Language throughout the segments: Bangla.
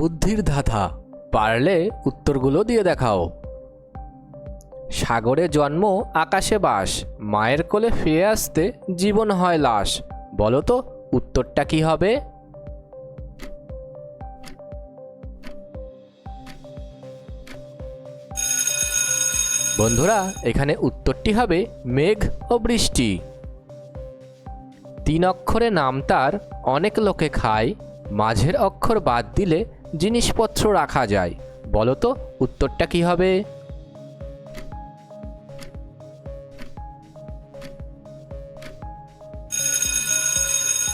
বুদ্ধির ধাঁধা। পারলে উত্তরগুলো দিয়ে দেখাও। সাগরে জন্ম, আকাশে বাস। মায়ের কোলে ফিরে আসতে জীবন হয় লাশ। বলো তো, উত্তরটা কি হবে? বন্ধুরা, এখানে উত্তরটি হবে মেঘ ও বৃষ্টি। তিন অক্ষরে নাম তার, অনেক লোকে খায়। মাঝের অক্ষর বাদ দিলে জিনিসপত্র রাখা যায়। বলো তো, উত্তরটা কি হবে?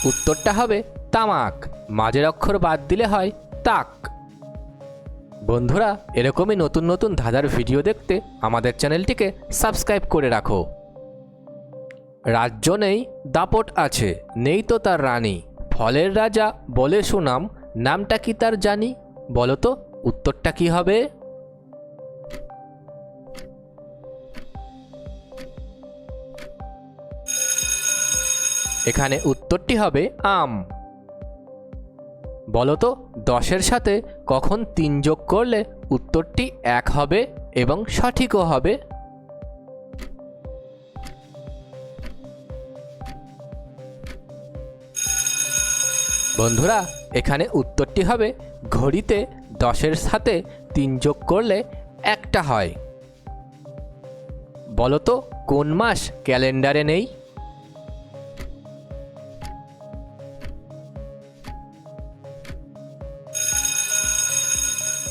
উত্তরটা হবে তামাক। মাঝের অক্ষর বাদ দিলে হয় তাক। বন্ধুরা, এরকমই নতুন নতুন ধাঁধার ভিডিও দেখতে আমাদের চ্যানেলটিকে সাবস্ক্রাইব করে রাখো। রাজ্য নেই, দাপট আছে, নেই তো তার রানী। ফলের রাজা বলে সুনাম নামটা কি তার জানি? বলো তো, উত্তরটা কি হবে? এখানে উত্তরটি হবে আম। বলো তো, দশের সাথে কখন তিন যোগ করলে উত্তরটি এক হবে এবং সঠিকও হবে? বন্ধুরা এখানে উত্তরটি হবে, ঘড়িতে দশের সাথে তিন যোগ করলে একটা হয়। বলো তো, কোন মাস ক্যালেন্ডারে নেই?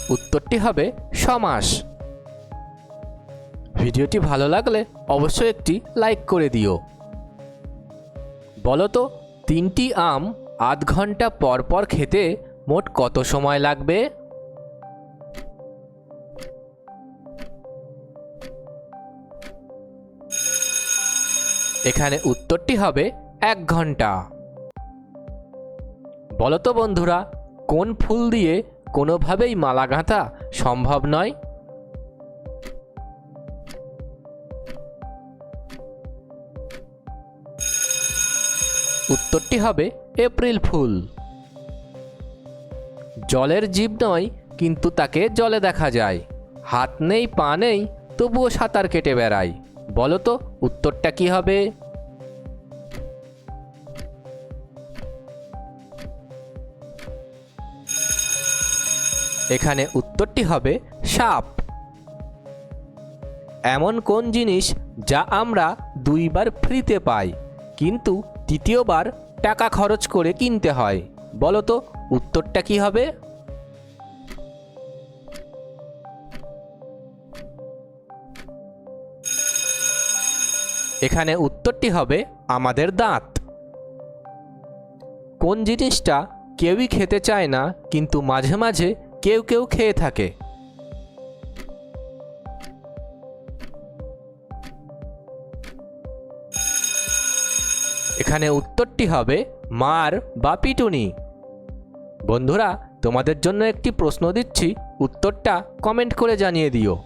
উত্তরটি হবে, সমাস। ভিডিওটি ভালো লাগলে অবশ্যই একটি লাইক করে দিও। বলো তো, তিনটি আম আধ ঘণ্টা পর পর খেতে মোট কত সময় লাগবে? এখানে উত্তরটি হবে এক ঘণ্টা। বলো তো বন্ধুরা, কোন ফুল দিয়ে কোনোভাবেই মালা গাঁথা সম্ভব নয়? উত্তরটি হবে এপ্রিল ফুল। জলের জীব নয়, কিন্তু তাকে জলে দেখা যায়। হাত নেই, পা নেই, তবুও সাঁতার কেটে বেড়ায়। বলো তো, উত্তরটা কি হবে? এখানে উত্তরটি হবে সাপ। এমন কোন জিনিস যা আমরা দুইবার ফ্রিতে পাই, কিন্তু তৃতীয়বার টাকা খরচ করে কিনতে হয়। বলো তো, উত্তরটা কি হবে? এখানে উত্তরটি হবে আমাদের দাঁত। কোন জিনিসটা কেউই খেতে চায় না, কিন্তু মাঝে মাঝে কেউ কেউ খেয়ে থাকে। এখানে উত্তরটি হবে মার বা পিটুনি। বন্ধুরা, তোমাদের জন্য একটি প্রশ্ন দিচ্ছি, উত্তরটা কমেন্ট করে জানিয়ে দিও।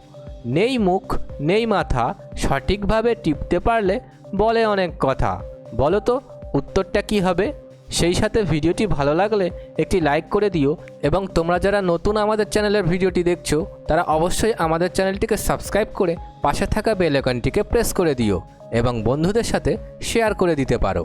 নেই মুখ, নেই মাথা, সঠিকভাবে টিপতে পারলে বলে অনেক কথা। বলো তো, উত্তরটা কি হবে? সেই সাথে ভিডিওটি ভালো লাগলে একটি লাইক করে দিও এবং তোমরা যারা নতুন আমাদের চ্যানেলের ভিডিওটি দেখছ, তারা অবশ্যই আমাদের চ্যানেলটিকে সাবস্ক্রাইব করে পাশে থাকা বেল আইকনটিকে প্রেস করে দিও এবং বন্ধুদের সাথে শেয়ার করে দিতে পারো।